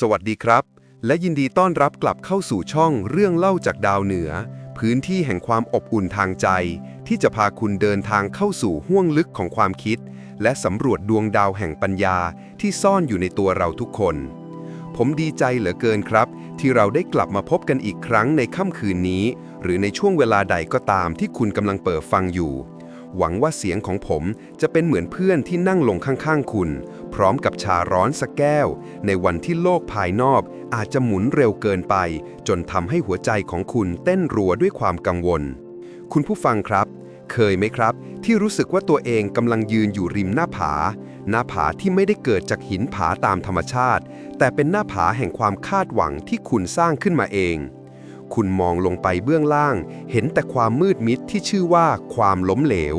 สวัสดีครับ และยินดีต้อนรับกลับเข้าสู่ช่องเรื่องเล่าจากดาวเหนือ พื้นที่แห่งความอบอุ่นทางใจ ที่จะพาคุณเดินทางเข้าสู่ห้วงลึกของความคิด และสำรวจดวงดาวแห่งปัญญาที่ซ่อนอยู่ในตัวเราทุกคน ผมดีใจเหลือเกินครับ ที่เราได้กลับมาพบกันอีกครั้งในค่ำคืนนี้ หรือในช่วงเวลาใดก็ตามที่คุณกำลังเปิดฟังอยู่ หวังว่าเสียงของผมจะเป็นเหมือนเพื่อนที่นั่งลงข้างๆคุณ พร้อมกับชาร้อนสักแก้ว ในวันที่โลกภายนอกอาจจะหมุนเร็วเกินไป จนทำให้หัวใจของคุณเต้นรัวด้วยความกังวล คุณผู้ฟังครับ เคยไหมครับ ที่รู้สึกว่าตัวเองกำลังยืนอยู่ริมหน้าผา หน้าผาที่ไม่ได้เกิดจากหินผาตามธรรมชาติ แต่เป็นหน้าผาแห่งความคาดหวังที่คุณสร้างขึ้นมาเองคุณมองลงไปเบื้องล่าง เห็นแต่ความมืดมิดที่ชื่อว่าความล้มเหลว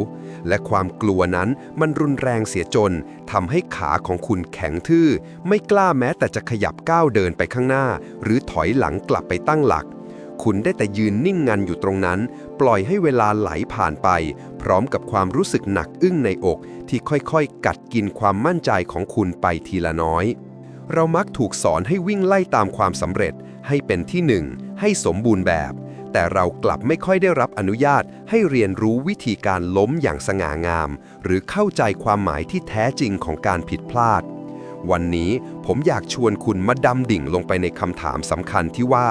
และความกลัวนั้นมันรุนแรงเสียจนทำให้ขาของคุณแข็งทื่อ ไม่กล้าแม้แต่จะขยับก้าวเดินไปข้างหน้า หรือถอยหลังกลับไปตั้งหลัก คุณได้แต่ยืนนิ่งงันอยู่ตรงนั้น ปล่อยให้เวลาไหลผ่านไป พร้อมกับความรู้สึกหนักอึ้งในอกที่ค่อยๆ กัดกินความมั่นใจของคุณไปทีละน้อยเรามักถูกสอนให้วิ่งไล่ตามความสำเร็จ ให้เป็นที่หนึ่ง ให้สมบูรณ์แบบ แต่เรากลับไม่ค่อยได้รับอนุญาตให้เรียนรู้วิธีการล้มอย่างสง่างาม หรือเข้าใจความหมายที่แท้จริงของการผิดพลาด วันนี้ผมอยากชวนคุณมาดำดิ่งลงไปในคำถามสำคัญที่ว่า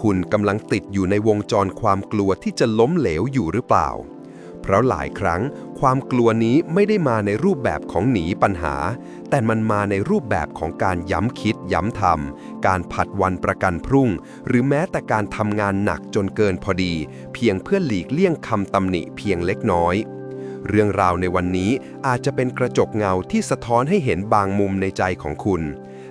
คุณกำลังติดอยู่ในวงจรความกลัวที่จะล้มเหลวอยู่หรือเปล่า เพราะหลายครั้ง ความกลัวนี้ไม่ได้มาในรูปแบบของหนีปัญหา แต่มันมาในรูปแบบของการย้ำคิดย้ำทำการผัดวันประกันพรุ่ง หรือแม้แต่การทำงานหนักจนเกินพอดี เพียงเพื่อหลีกเลี่ยงคำตำหนิเพียงเล็กน้อยเรื่องราวในวันนี้อาจจะเป็นกระจกเงาที่สะท้อนให้เห็นบางมุมในใจของคุณ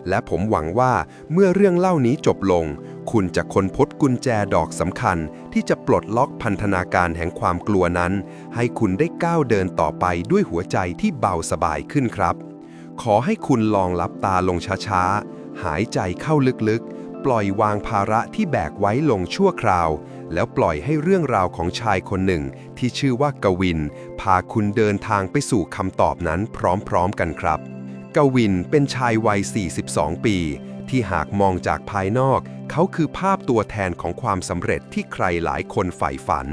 และผมหวังว่าเมื่อเรื่องเล่านี้จบลง คุณจะค้นพบกุญแจดอกสำคัญที่จะปลดล็อกพันธนาการแห่งความกลัวนั้น ให้คุณได้ก้าวเดินต่อไปด้วยหัวใจที่เบาสบายขึ้นครับ ขอให้คุณลองลับตาลงช้าๆ หายใจเข้าลึกๆ ปล่อยวางภาระที่แบกไว้ลงชั่วคราว แล้วปล่อยให้เรื่องราวของชายคนหนึ่ง ที่ชื่อว่ากวิน พาคุณเดินทางไปสู่คำตอบนั้นพร้อมๆกันครับ กวินเป็นชายวัย 42 ปี ที่หากมองจากภายนอก เขาคือภาพตัวแทนของความสำเร็จที่ใครหลายคนใฝ่ฝัน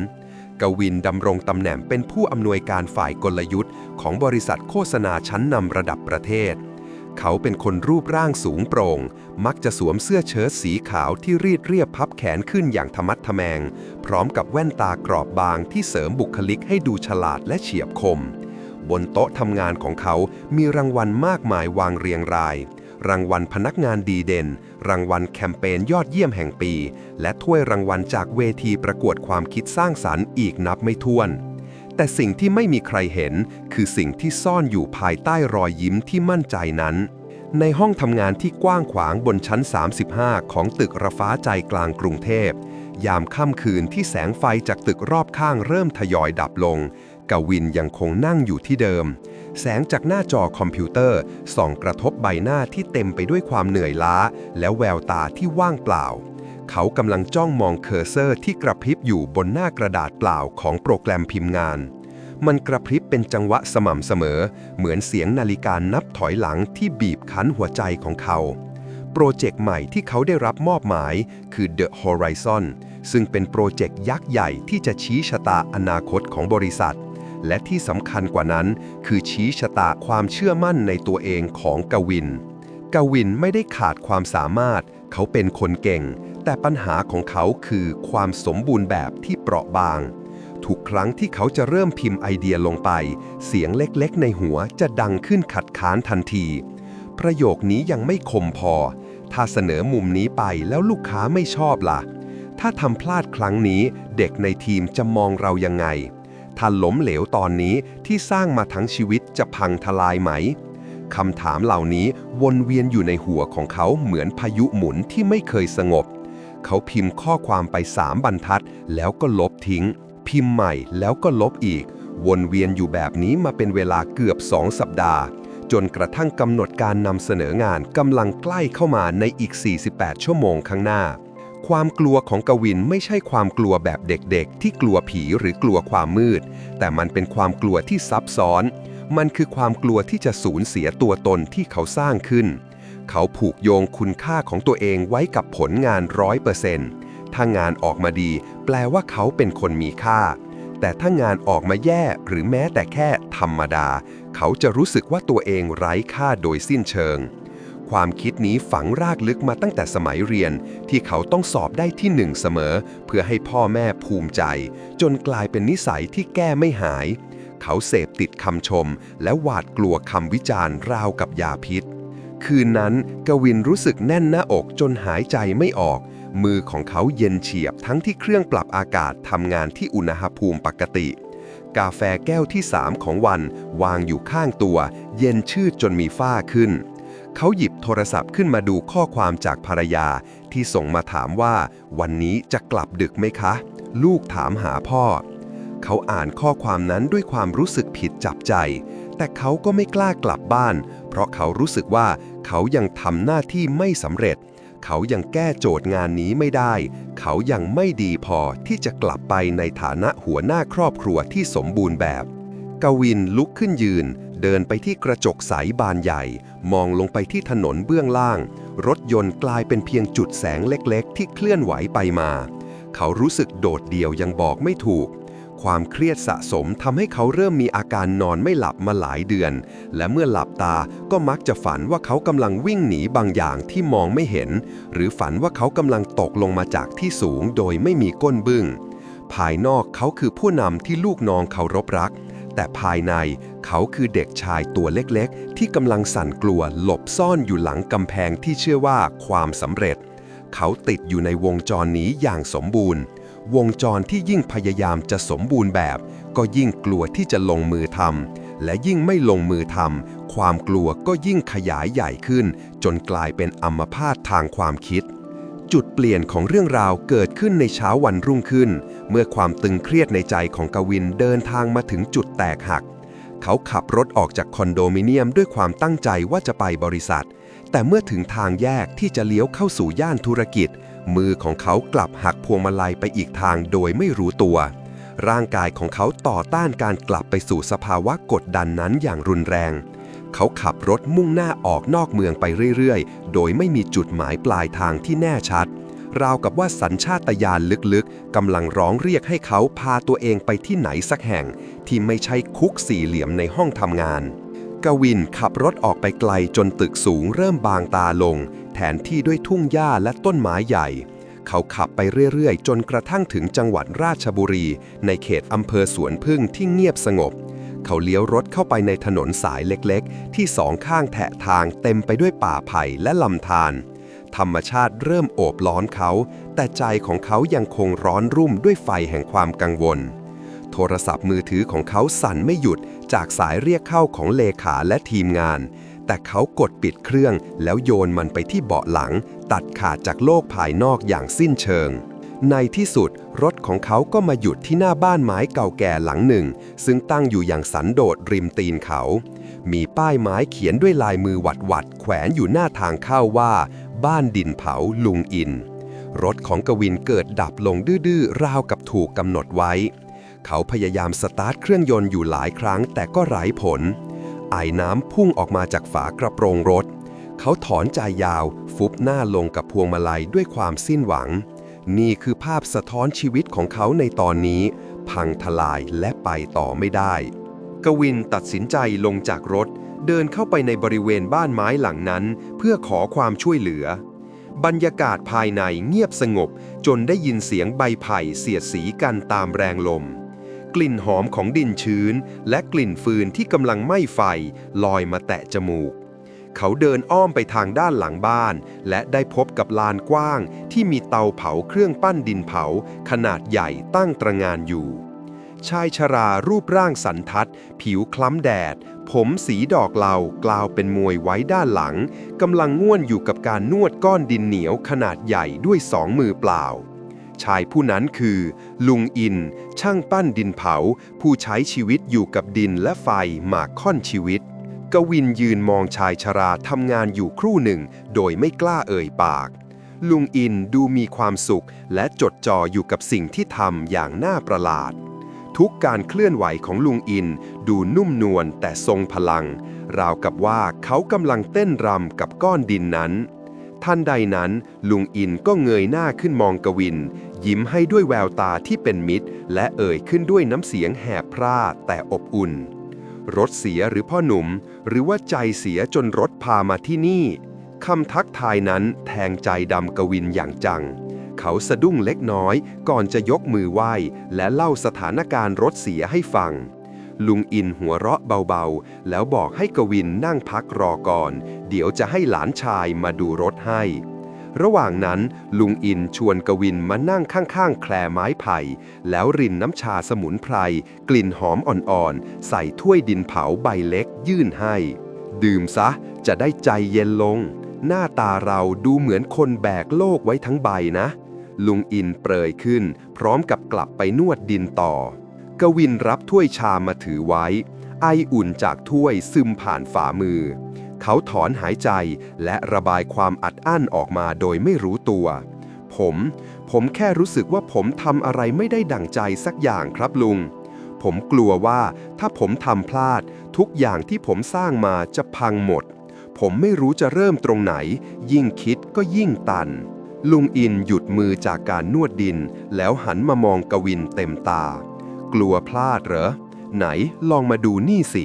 กวินดำรงตำแหน่งเป็นผู้อำนวยการฝ่ายกลยุทธ์ ของบริษัทโฆษณาชั้นนำระดับประเทศ เขาเป็นคนรูปร่างสูงโปร่ง มักจะสวมเสื้อเชิ้ตสีขาวที่รีดเรียบพับแขนขึ้นอย่างธรรมัดทแมง พร้อมกับแว่นตากรอบบางที่เสริมบุคลิกให้ดูฉลาดและเฉียบคมบนโต๊ะทำงานของเขามีรางวัลมากมายวางเรียงราย รางวัลพนักงานดีเด่น รางวัลแคมเปญยอดเยี่ยมแห่งปี และถ้วยรางวัลจากเวทีประกวดความคิดสร้างสรรค์อีกนับไม่ถ้วน แต่สิ่งที่ไม่มีใครเห็น คือสิ่งที่ซ่อนอยู่ภายใต้รอยยิ้มที่มั่นใจนั้น ในห้องทำงานที่กว้างขวางบนชั้น 35 ของตึกระฟ้าใจกลางกรุงเทพ ยามค่ำคืนที่แสงไฟจากตึกรอบข้างเริ่มทยอยดับลง กวินยังคงนั่งอยู่ที่เดิม แสงจากหน้าจอคอมพิวเตอร์ส่องกระทบใบหน้าที่เต็มไปด้วยความเหนื่อยล้า และแววตาที่ว่างเปล่า เขากำลังจ้องมองเคอร์เซอร์ที่กระพริบอยู่บนหน้ากระดาษเปล่าของโปรแกรมพิมพ์งาน มันกระพริบเป็นจังหวะสม่ำเสมอ เหมือนเสียงนาฬิกานับถอยหลังที่บีบคั้นหัวใจของเขาโปรเจกต์ใหม่ที่เขาได้รับมอบหมายคือ The Horizon ซึ่งเป็นโปรเจกต์ยักษ์ใหญ่ที่จะชี้ชะตาอนาคตของบริษัท และที่สำคัญกว่านั้น คือชี้ชะตาความเชื่อมั่นในตัวเองของกวิน กวินไม่ได้ขาดความสามารถ เขาเป็นคนเก่ง แต่ปัญหาของเขาคือความสมบูรณ์แบบที่เปราะบาง ทุกครั้งที่เขาจะเริ่มพิมพ์ไอเดียลงไป เสียงเล็กๆ ในหัวจะดังขึ้นขัดขานทันที ประโยคนี้ยังไม่คมพอ ถ้าเสนอมุมนี้ไปแล้วลูกค้าไม่ชอบล่ะ ถ้าทำพลาดครั้งนี้เด็กในทีมจะมองเรายังไง ถ้าล้มเหลวตอนนี้ที่สร้างมาทั้งชีวิตจะพังทลายไหมคำถามเหล่านี้วนเวียนอยู่ในหัวของเขาเหมือนพายุหมุนที่ไม่เคยสงบ เขาพิมพ์ข้อความไปสามบรรทัด แล้วก็ลบทิ้ง พิมพ์ใหม่แล้วก็ลบอีก วนเวียนอยู่แบบนี้มาเป็นเวลาเกือบสองสัปดาห์ จนกระทั่งกำหนดการนำเสนองานกำลังใกล้เข้ามาในอีก 48 ชั่วโมงข้างหน้า ความกลัวของกวินไม่ใช่ความกลัวแบบเด็กๆ ที่กลัวผีหรือกลัวความมืด แต่มันเป็นความกลัวที่ซับซ้อน มันคือความกลัวที่จะสูญเสียตัวตนที่เขาสร้างขึ้น เขาผูกโยงคุณค่าของตัวเองไว้กับผลงานร้อยเปอร์เซนต์ถ้างานออกมาดี แปลว่าเขาเป็นคนมีค่า แต่ถ้างานออกมาแย่หรือแม้แต่แค่ธรรมดา เขาจะรู้สึกว่าตัวเองไร้ค่าโดยสิ้นเชิง ความคิดนี้ฝังรากลึกมาตั้งแต่สมัยเรียน ที่เขาต้องสอบได้ที่หนึ่งเสมอ เพื่อให้พ่อแม่ภูมิใจ จนกลายเป็นนิสัยที่แก้ไม่หาย เขาเสพติดคำชม และหวาดกลัวคำวิจารณ์ราวกับยาพิษ คืนนั้นกวินรู้สึกแน่นหน้าอกจนหายใจไม่ออก มือของเขาเย็นเฉียบทั้งที่เครื่องปรับอากาศทำงานที่อุณหภูมิปกติกาแฟแก้วที่สามของวัน วางอยู่ข้างตัว เย็นชืดจนมีฝ้าขึ้น เขาหยิบโทรศัพท์ขึ้นมาดูข้อความจากภรรยาที่ส่งมาถามว่า วันนี้จะกลับดึกไหมคะ ลูกถามหาพ่อ เขาอ่านข้อความนั้นด้วยความรู้สึกผิดจับใจ แต่เขาก็ไม่กล้ากลับบ้าน เพราะเขารู้สึกว่าเขายังทำหน้าที่ไม่สำเร็จ เขายังแก้โจทย์งานนี้ไม่ได้ เขายังไม่ดีพอที่จะกลับไปในฐานะหัวหน้าครอบครัวที่สมบูรณ์แบบ กวินลุกขึ้นยืน เดินไปที่กระจกใสบานใหญ่ มองลงไปที่ถนนเบื้องล่าง รถยนต์กลายเป็นเพียงจุดแสงเล็กๆ ที่เคลื่อนไหวไปมา เขารู้สึกโดดเดี่ยวยังบอกไม่ถูก ความเครียดสะสมทำให้เขาเริ่มมีอาการนอนไม่หลับมาหลายเดือน และเมื่อหลับตาก็มักจะฝันว่าเขากำลังวิ่งหนีบางอย่างที่มองไม่เห็น หรือฝันว่าเขากำลังตกลงมาจากที่สูงโดยไม่มีก้นบึ้งภายนอกเขาคือผู้นำที่ลูกน้องเคารพรัก แต่ภายในเขาคือเด็กชายตัวเล็กๆ ที่กำลังสั่นกลัวหลบซ่อนอยู่หลังกำแพงที่เชื่อว่าความสำเร็จ เขาติดอยู่ในวงจรนี้อย่างสมบูรณ์ วงจรที่ยิ่งพยายามจะสมบูรณ์แบบ ก็ยิ่งกลัวที่จะลงมือทำและยิ่งไม่ลงมือทำความกลัวก็ยิ่งขยายใหญ่ขึ้น จนกลายเป็นอัมพาตทางความคิด จุดเปลี่ยนของเรื่องราวเกิดขึ้นในเช้าวันรุ่งขึ้น เมื่อความตึงเครียดในใจของกวินเดินทางมาถึงจุดแตกหัก เขาขับรถออกจากคอนโดมิเนียมด้วยความตั้งใจว่าจะไปบริษัท แต่เมื่อถึงทางแยกที่จะเลี้ยวเข้าสู่ย่านธุรกิจ มือของเขากลับหักพวงมาลัยไปอีกทางโดยไม่รู้ตัว ร่างกายของเขาต่อต้านการกลับไปสู่สภาวะกดดันนั้นอย่างรุนแรงเขาขับรถมุ่งหน้าออกนอกเมืองไปเรื่อยๆ โดยไม่มีจุดหมายปลายทางที่แน่ชัด ราวกับว่าสัญชาตญาณลึกๆ กำลังร้องเรียกให้เขาพาตัวเองไปที่ไหนสักแห่ง ที่ไม่ใช่คุกสี่เหลี่ยมในห้องทำงาน กวินขับรถออกไปไกลจนตึกสูงเริ่มบางตาลง แทนที่ด้วยทุ่งหญ้าและต้นไม้ใหญ่เขาขับไปเรื่อยๆ จนกระทั่งถึงจังหวัดราชบุรี ในเขตอำเภอสวนพึ่งที่เงียบสงบ เขาเลี้ยวรถเข้าไปในถนนสายเล็กๆ ที่สองข้างแถะทางเต็มไปด้วยป่าไผ่และลำธารธรรมชาติเริ่มโอบล้อมเขา แต่ใจของเขายังคงร้อนรุ่มด้วยไฟแห่งความกังวล โทรศัพท์มือถือของเขาสั่นไม่หยุดจากสายเรียกเข้าของเลขาและทีมงาน แต่เขากดปิดเครื่องแล้วโยนมันไปที่เบาะหลัง ตัดขาดจากโลกภายนอกอย่างสิ้นเชิง ในที่สุดรถของเขาก็มาหยุดที่หน้าบ้านไม้เก่าแก่หลังหนึ่ง ซึ่งตั้งอยู่อย่างสันโดษริมตีนเขา มีป้ายไม้เขียนด้วยลายมือหวัดหวัดๆแขวนอยู่หน้าทางเข้าว่า บ้านดินเผาลุงอิน รถของกวินเกิดดับลงดื้อๆราวกับถูกกำหนดไว้ เขาพยายามสตาร์ทเครื่องยนต์อยู่หลายครั้งแต่ก็ไร้ผลไอน้ำพุ่งออกมาจากฝากระโปรงรถ เขาถอนใจยาว ฟุบหน้าลงกับพวงมาลัยด้วยความสิ้นหวัง นี่คือภาพสะท้อนชีวิตของเขาในตอนนี้ พังทลายและไปต่อไม่ได้ กวินตัดสินใจลงจากรถ เดินเข้าไปในบริเวณบ้านไม้หลังนั้น เพื่อขอความช่วยเหลือ บรรยากาศภายในเงียบสงบ จนได้ยินเสียงใบไผ่เสียดสีกันตามแรงลม กลิ่นหอมของดินชื้น และกลิ่นฟืนที่กำลังไหม้ไฟลอยมาแตะจมูก เขาเดินอ้อมไปทางด้านหลังบ้าน และได้พบกับลานกว้าง ที่มีเตาเผาเครื่องปั้นดินเผา ขนาดใหญ่ตั้งตระงานอยู่ ชายชรารูปร่างสันทัด ผิวคล้ำแดด ผมสีดอกเหลากลาวเป็นมวยไว้ด้านหลังกำลังง่วนอยู่กับการนวดก้อนดินเหนียวขนาดใหญ่ด้วยสองมือเปล่าชายผู้นั้นคือ ลุงอิน ช่างปั้นดินเผา ผู้ใช้ชีวิตอยู่กับดินและไฟมาค่อนชีวิต กวินยืนมองชายชราทำงานอยู่ครู่หนึ่ง โดยไม่กล้าเอ่ยปาก ลุงอินดูมีความสุข และจดจ่ออยู่กับสิ่งที่ทำอย่างน่าประหลาด ทุกการเคลื่อนไหวของลุงอินดูนุ่มนวลแต่ทรงพลัง ราวกับว่าเขากำลังเต้นรำกับก้อนดินนั้นท่านใดนั้น ลุงอินก็เงยหน้าขึ้นมองกวิน ยิ้มให้ด้วยแววตาที่เป็นมิตร และเอ่ยขึ้นด้วยน้ำเสียงแหบพร่าแต่อบอุ่น รถเสียหรือพ่อหนุ่ม หรือว่าใจเสียจนรถพามาที่นี่คำทักทายนั้นแทงใจดำกวินอย่างจัง เขาสะดุ้งเล็กน้อยก่อนจะยกมือไหว้ และเล่าสถานการณ์รถเสียให้ฟัง ลุงอินหัวเราะเบาๆ แล้วบอกให้กวินนั่งพักรอก่อน เดี๋ยวจะให้หลานชายมาดูรถให้ ระหว่างนั้น ลุงอินชวนกวินมานั่งข้างๆ แคลไม้ไผ่ แล้วรินน้ำชาสมุนไพร กลิ่นหอมอ่อนๆ ใส่ถ้วยดินเผาใบเล็กยื่นให้ ดื่มซะจะได้ใจเย็นลง หน้าตาเราดูเหมือนคนแบกโลกไว้ทั้งใบนะ ลุงอินเปรยขึ้น พร้อมกับกลับไปนวดดินต่อ กวินรับถ้วยชามาถือไว้ ไออุ่นจากถ้วยซึมผ่านฝ่ามือ เขาถอนหายใจและระบายความอัดอั้นออกมาโดยไม่รู้ตัว ผม ผมแค่รู้สึกว่าผมทำอะไรไม่ได้ดั่งใจสักอย่างครับลุง ผมกลัวว่าถ้าผมทำพลาด ทุกอย่างที่ผมสร้างมาจะพังหมด ผมไม่รู้จะเริ่มตรงไหน ยิ่งคิดก็ยิ่งตัน ลุงอินหยุดมือจากการนวดดิน แล้วหันมามองกวินเต็มตา กลัวพลาดเหรอ ไหนลองมาดูนี่สิ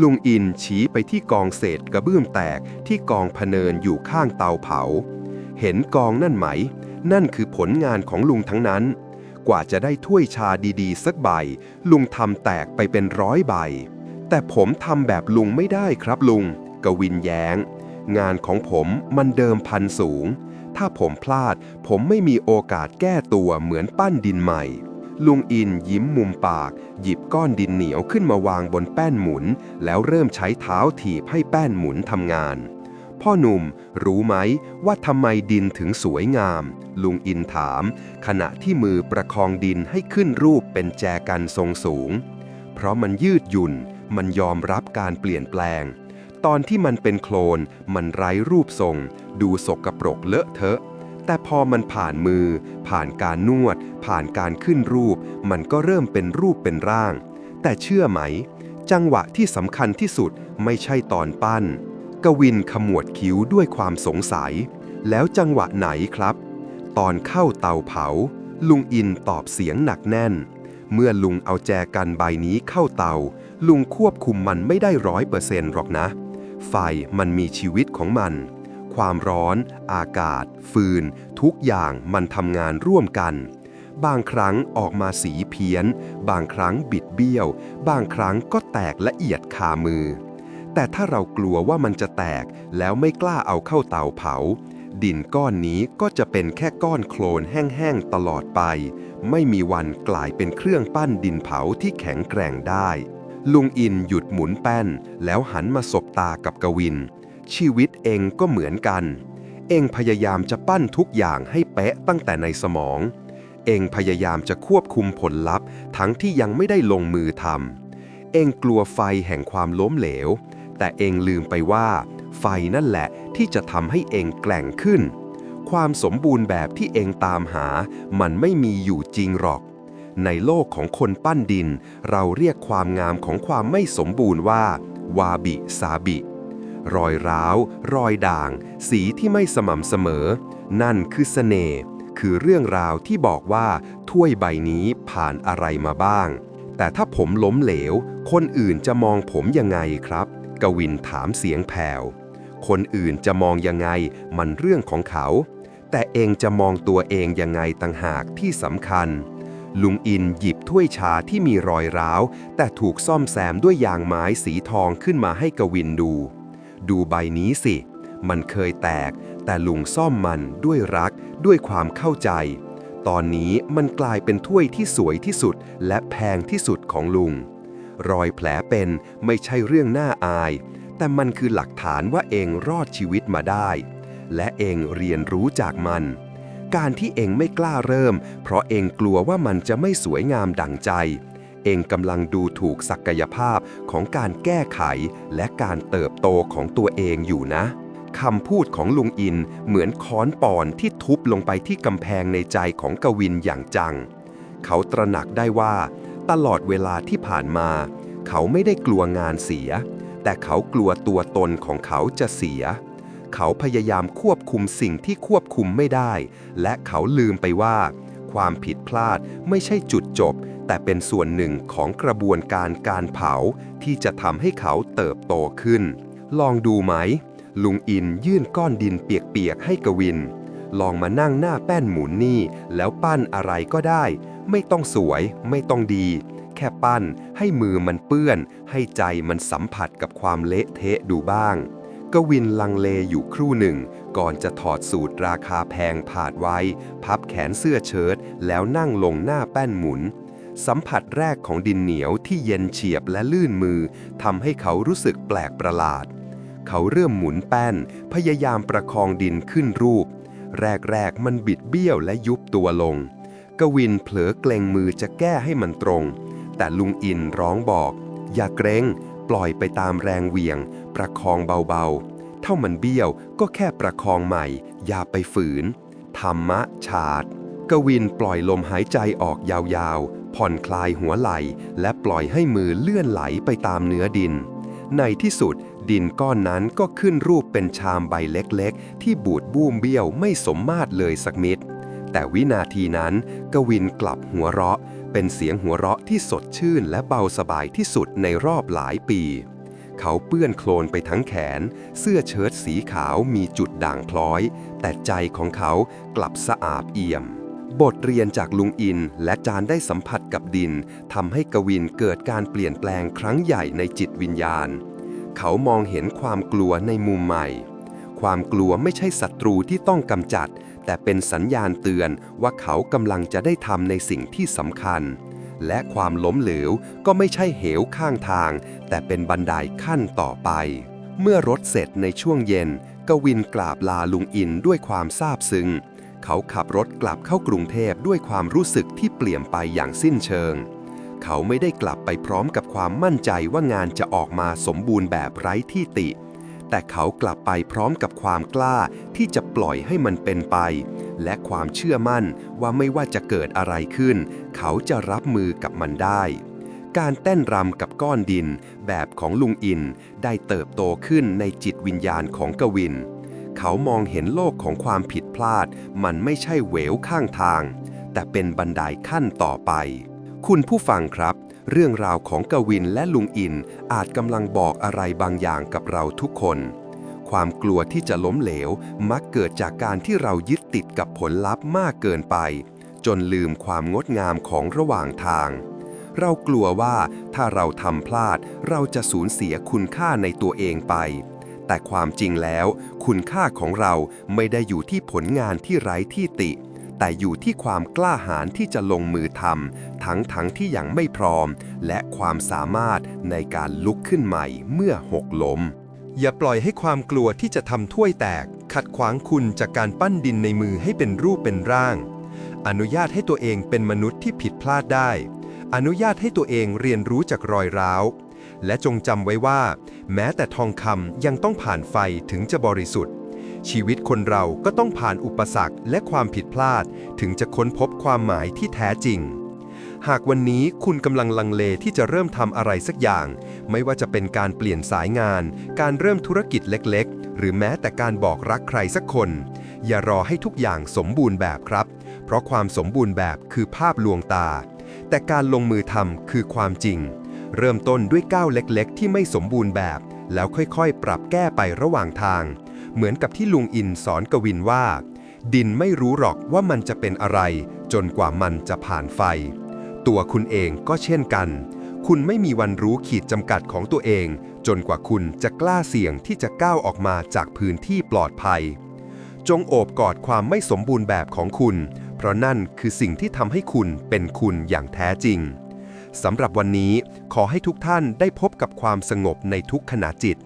ลุงอินชี้ไปที่กองเศษกระเบื้องแตกที่กองพเนินอยู่ข้างเตาเผา เห็นกองนั่นไหม นั่นคือผลงานของลุงทั้งนั้น กว่าจะได้ถ้วยชาดีๆ สักใบ ลุงทำแตกไปเป็นร้อยใบ แต่ผมทำแบบลุงไม่ได้ครับลุง กวินแย้ง งานของผมมันเดิมพันสูง ถ้าผมพลาดผมไม่มีโอกาสแก้ตัวเหมือนปั้นดินใหม่ ลุงอินยิ้มมุมปาก หยิบก้อนดินเหนียวขึ้นมาวางบนแป้นหมุน แล้วเริ่มใช้เท้าถีบให้แป้นหมุนทำงาน พ่อหนุ่มรู้ไหมว่าทำไมดินถึงสวยงาม ลุงอินถาม ขณะที่มือประคองดินให้ขึ้นรูปเป็นแจกันทรงสูง เพราะมันยืดหยุ่น มันยอมรับการเปลี่ยนแปลง ตอนที่มันเป็นโคลนมันไร้รูปทรง ดูสกปรกเลอะเทอะ แต่พอมันผ่านมือ ผ่านการนวด ผ่านการขึ้นรูป มันก็เริ่มเป็นรูปเป็นร่าง แต่เชื่อไหม จังหวะที่สำคัญที่สุดไม่ใช่ตอนปั้น กวินขมวดคิ้วด้วยความสงสัย แล้วจังหวะไหนครับ ตอนเข้าเตาเผา ลุงอินตอบเสียงหนักแน่น เมื่อลุงเอาแจกันใบนี้เข้าเตา ลุงควบคุมมันไม่ได้ร้อยเปอร์เซนต์หรอกนะ ไฟมันมีชีวิตของมัน ความร้อน อากาศ ฟืน ทุกอย่างมันทำงานร่วมกัน บางครั้งออกมาสีเพี้ยน บางครั้งบิดเบี้ยว บางครั้งก็แตกละเอียดคามือ แต่ถ้าเรากลัวว่ามันจะแตกแล้วไม่กล้าเอาเข้าเตาเผา ดินก้อนนี้ก็จะเป็นแค่ก้อนโคลนแห้งๆตลอดไป ไม่มีวันกลายเป็นเครื่องปั้นดินเผาที่แข็งแกร่งได้ลุงอินหยุดหมุนแป้น แล้วหันมาสบตากับกวิน ชีวิตเองก็เหมือนกัน เองพยายามจะปั้นทุกอย่างให้เป๊ะตั้งแต่ในสมอง เองพยายามจะควบคุมผลลัพธ์ ทั้งที่ยังไม่ได้ลงมือทำเองกลัวไฟแห่งความล้มเหลว แต่เองลืมไปว่า ไฟนั่นแหละที่จะทำให้เองแกล่งขึ้น ความสมบูรณ์แบบที่เองตามหา มันไม่มีอยู่จริงหรอก ในโลกของคนปั้นดิน เราเรียกความงามของความไม่สมบูรณ์ว่า วาบิซาบิ รอยร้าว รอยด่าง สีที่ไม่สม่ำเสมอ นั่นคือเสน่ห์คือเรื่องราวที่บอกว่าถ้วยใบนี้ผ่านอะไรมาบ้าง แต่ถ้าผมล้มเหลว คนอื่นจะมองผมยังไงครับ กวินถามเสียงแผ่วคนอื่นจะมองยังไงมันเรื่องของเขา แต่เองจะมองตัวเองยังไงต่างหากที่สำคัญ ลุงอินหยิบถ้วยชาที่มีรอยร้าว แต่ถูกซ่อมแซมด้วยยางไม้สีทองขึ้นมาให้กวินดู ดูใบนี้สิ มันเคยแตก แต่ลุงซ่อมมันด้วยรักด้วยความเข้าใจ ตอนนี้มันกลายเป็นถ้วยที่สวยที่สุดและแพงที่สุดของลุง รอยแผลเป็นไม่ใช่เรื่องน่าอาย แต่มันคือหลักฐานว่าเองรอดชีวิตมาได้ และเองเรียนรู้จากมันการที่เองไม่กล้าเริ่ม เพราะเองกลัวว่ามันจะไม่สวยงามดั่งใจ เองกำลังดูถูกศักยภาพของการแก้ไขและการเติบโตของตัวเองอยู่นะคำพูดของลุงอินเหมือนค้อนปอนที่ทุบลงไปที่กำแพงในใจของกวินอย่างจัง เขาตระหนักได้ว่า ตลอดเวลาที่ผ่านมา เขาไม่ได้กลัวงานเสีย แต่เขากลัวตัวตนของเขาจะเสีย เขาพยายามควบคุมสิ่งที่ควบคุมไม่ได้ และเขาลืมไปว่า ความผิดพลาดไม่ใช่จุดจบ แต่เป็นส่วนหนึ่งของกระบวนการการเผาที่จะทำให้เขาเติบโตขึ้น ลองดูไหม ลุงอินยื่นก้อนดินเปียกๆให้กวิน ลองมานั่งหน้าแป้นหมุนนี่ แล้วปั้นอะไรก็ได้ ไม่ต้องสวย ไม่ต้องดี แค่ปั้นให้มือมันเปื้อน ให้ใจมันสัมผัสกับความเละเทะดูบ้าง กวินลังเลอยู่ครู่หนึ่ง ก่อนจะถอดสูตรราคาแพงผาดไว้ พับแขนเสื้อเชิ้ตแล้วนั่งลงหน้าแป้นหมุน สัมผัสแรกของดินเหนียวที่เย็นเฉียบและลื่นมือทำให้เขารู้สึกแปลกประหลาด เขาเริ่มหมุนแป้น พยายามประคองดินขึ้นรูป แรกๆมันบิดเบี้ยวและยุบตัวลง กวินเผลอเกรงมือจะแก้ให้มันตรง แต่ลุงอินร้องบอก อย่าเกรงปล่อยไปตามแรงเหวี่ยง ประคองเบาๆ เท่ามันเบี้ยวก็แค่ประคองใหม่ อย่าไปฝืน ธรรมะฉาดกวินปล่อยลมหายใจออกยาวๆ ผ่อนคลายหัวไหล่และปล่อยให้มือเลื่อนไหลไปตามเนื้อดิน ในที่สุดดินก้อนนั้นก็ขึ้นรูปเป็นชามใบเล็กๆ ที่บูดบูมเบี้ยวไม่สมมาตรเลยสักมิดแต่วินาทีนั้นกวินกลับหัวเราะ เป็นเสียงหัวเราะที่สดชื่นและเบาสบายที่สุดในรอบหลายปี เขาเปื้อนโคลนไปทั้งแขน เสื้อเชิ้ตสีขาวมีจุดด่างพลอย แต่ใจของเขากลับสะอาบเอี่ยม บทเรียนจากลุงอินและจานได้สัมผัสกับดินทำให้กวินเกิดการเปลี่ยนแปลงครั้งใหญ่ในจิตวิญญาณ เขามองเห็นความกลัวในมุมใหม่ ความกลัวไม่ใช่ศัตรูที่ต้องกำจัด แต่เป็นสัญญาณเตือนว่าเขากำลังจะได้ทำในสิ่งที่สำคัญ และความล้มเหลวก็ไม่ใช่เหวข้างทาง แต่เป็นบันไดขั้นต่อไป เมื่อรถเสร็จในช่วงเย็น กวินกราบลาลุงอินด้วยความซาบซึ้ง เขาขับรถกลับเข้ากรุงเทพด้วยความรู้สึกที่เปลี่ยนไปอย่างสิ้นเชิง เขาไม่ได้กลับไปพร้อมกับความมั่นใจว่างานจะออกมาสมบูรณ์แบบไร้ที่ติ แต่เขากลับไปพร้อมกับความกล้าที่จะปล่อยให้มันเป็นไป และความเชื่อมั่นว่าไม่ว่าจะเกิดอะไรขึ้น เขาจะรับมือกับมันได้การเต้นรำกับก้อนดินแบบของลุงอิน ได้เติบโตขึ้นในจิตวิญญาณของกวิน เขามองเห็นโลกของความผิดพลาด มันไม่ใช่เหววข้างทาง แต่เป็นบันไดขั้นต่อไป คุณผู้ฟังครับ เรื่องราวของกวินและลุงอินอาจกำลังบอกอะไรบางอย่างกับเราทุกคน ความกลัวที่จะล้มเหลว มักเกิดจากการที่เรายึดติดกับผลลัพธ์มากเกินไป จนลืมความงดงามของระหว่างทางเรากลัวว่าถ้าเราทำพลาด เราจะสูญเสียคุณค่าในตัวเองไป แต่ความจริงแล้ว คุณค่าของเราไม่ได้อยู่ที่ผลงานที่ไร้ที่ติ แต่อยู่ที่ความกล้าหาญที่จะลงมือทำทั้งทั้งที่ยังไม่พร้อม และความสามารถในการลุกขึ้นใหม่เมื่อหกล้ม อย่าปล่อยให้ความกลัวที่จะทำถ้วยแตก ขัดขวางคุณจากการปั้นดินในมือให้เป็นรูปเป็นร่าง อนุญาตให้ตัวเองเป็นมนุษย์ที่ผิดพลาดได้ อนุญาตให้ตัวเองเรียนรู้จากรอยร้าว และจงจำไว้ว่า แม้แต่ทองคำยังต้องผ่านไฟถึงจะบริสุทธิ์ ชีวิตคนเราก็ต้องผ่านอุปสรรคและความผิดพลาด ถึงจะค้นพบความหมายที่แท้จริง หากวันนี้คุณกำลังลังเลที่จะเริ่มทำอะไรสักอย่าง ไม่ว่าจะเป็นการเปลี่ยนสายงาน การเริ่มธุรกิจเล็กๆ หรือแม้แต่การบอกรักใครสักคน อย่ารอให้ทุกอย่างสมบูรณ์แบบครับ เพราะความสมบูรณ์แบบคือภาพลวงตา แต่การลงมือทำคือความจริง เริ่มต้นด้วยก้าวเล็กๆ ที่ไม่สมบูรณ์แบบ แล้วค่อยๆ ปรับแก้ไประหว่างทาง เหมือนกับที่ลุงอินสอนกวินว่า ดินไม่รู้หรอกว่ามันจะเป็นอะไร จนกว่ามันจะผ่านไฟ ตัวคุณเองก็เช่นกัน คุณไม่มีวันรู้ขีดจำกัดของตัวเอง จนกว่าคุณจะกล้าเสี่ยงที่จะก้าวออกมาจากพื้นที่ปลอดภัย จงโอบกอดความไม่สมบูรณ์แบบของคุณ เพราะนั่นคือสิ่งที่ทำให้คุณเป็นคุณอย่างแท้จริง สำหรับวันนี้ขอให้ทุกท่านได้พบกับความสงบในทุกขณะจิต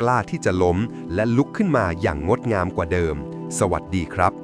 กล้าที่จะล้มและลุกขึ้นมาอย่างงดงามกว่าเดิม สวัสดีครับ